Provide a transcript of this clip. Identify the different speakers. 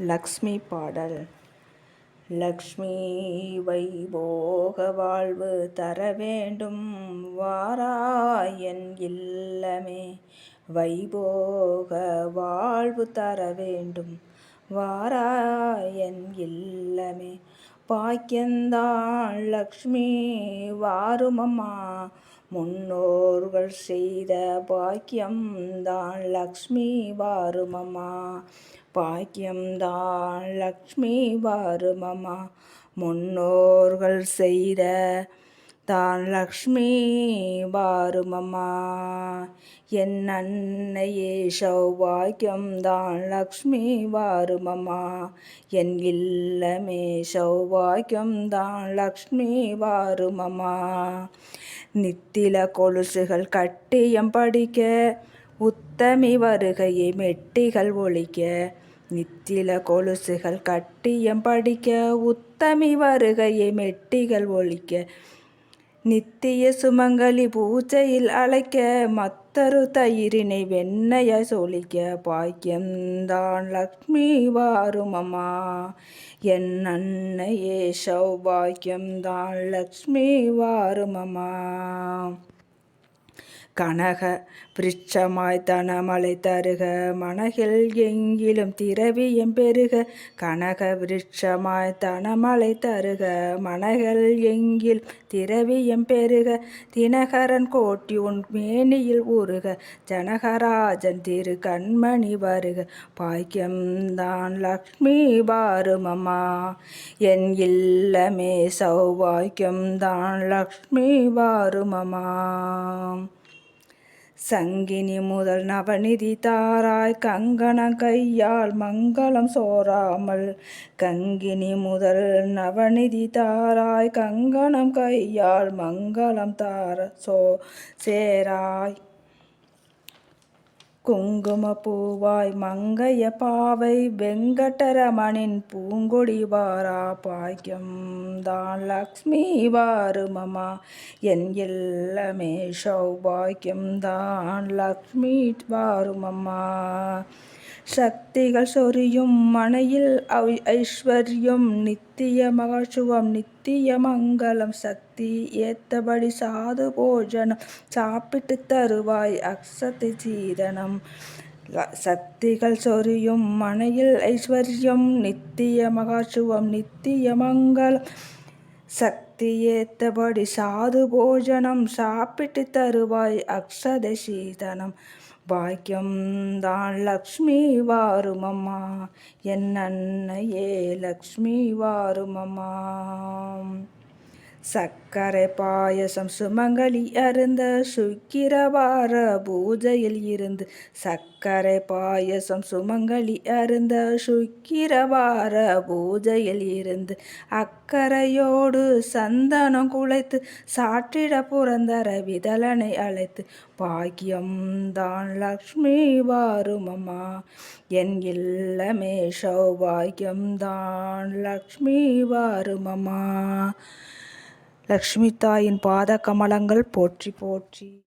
Speaker 1: லக்ஷ்மி பாடல். லக்ஷ்மி வைபோக வாழ்வு தர வேண்டும். வாராயன் இல்லமே வைபோக வாழ்வு தர வேண்டும். வாராயன் இல்லமே பாக்கியந்தான் லக்ஷ்மி. வாருமம்மா முன்னோர்கள் செய்த பாக்கியம்தான் லக்ஷ்மி வாருமம்மா. பாக்கியம்தான் லக்ஷ்மி வாருமம்மா. முன்னோர்கள் செய்த தான் லக்ஷ்மி பாருமம்மா என் அன்னையே சௌபாக்கியம் தான் லக்ஷ்மி வாருமம்மா என் இல்லமே சௌபாக்கியம் தான் லக்ஷ்மி வாருமம்மா நித்தில கொலுசுகள் கட்டியம் படிக்க உத்தமி வருகையை மெட்டிகள் ஒழிக்க நித்தில கொலுசுகள் கட்டியம் படிக்க உத்தமி வருகையை மெட்டிகள் ஒழிக்க நித்திய சுமங்கலி பூஜையில் அழைக்க மத்தரு தயிரினை வெண்ணைய சொலிக்க பாக்கியம்தான் லக்ஷ்மி வாருமம்மா என் அன்னையே சௌபாக்கியம்தான் லக்ஷ்மி வாருமம்மா கனக விருட்சமாய் தனமலை தருக மனகில் எங்கிலும் திரவியம் பெருக கனக விருட்சமாய் தனமலை தருக மனகில் எங்கில் திரவியம் பெருக தினகரன் கோட்டி உன் மேனியில் ஊறுக ஜனகராஜன் திரு கண்மணி வருக பாக்கியம்தான் லக்ஷ்மி பாருமம்மா என் இல்லமே சௌபாக்கியம்தான் லக்ஷ்மி வாருமமாம் சங்கினி முதல் நவநிதி தாராய் கங்கணம் கையால் மங்களம் சோராமல். கங்கினி முதல் நவநிதி தாராய் கங்கணம் கையால் மங்களம் தார சோ சேராய். குங்கும பூவாய் மங்கைய பாவை வெங்கடரமணின் பூங்கொடி வாரா பாக்கியம் தான் லக்ஷ்மி வாருமமா என் எல்லாமே சௌபாக்கியம் தான் லக்ஷ்மி வாருமம்மா சக்திகள் சொரியும் மனையில் ஐஸ்வர்யம் நித்திய மகசுவம் நித்திய மங்களம் சக்தி ஏத்தபடி சாது போஜனம் சாப்பிட்டு தருவாய் அக்ஷத்தை சீதனம் சக்திகள் சொரியும் மனையில் ஐஸ்வர்யம் நித்திய மகாசுவம் நித்திய மங்களம் சக்தி ஏத்தபடி சாது போஜனம் சாப்பிட்டு தருவாய் அக்ஷத சீதனம் பாக்கியம் தான் லக்ஷ்மி வாருமம்மா என் அன்னையே லக்ஷ்மி வாருமம்மா சக்கரை பாயசம் சுமங்கலி அருந்த சுக்கிரவார பூஜையில் இருந்து சக்கரை பாயசம் சுமங்கலி அருந்த சுக்கிரவார பூஜையில் இருந்து அக்கறையோடு சந்தனம் குலைத்து சாற்றிட புறந்தர விதலனை அழைத்து பாக்கியம் தான் லக்ஷ்மி வாருமம்மா என் இல்லமே சௌபாகியம் தான் லக்ஷ்மி வாருமம்மா லக்ஷ்மி தாயின் பாத கமலங்கள் போற்றி போற்றி.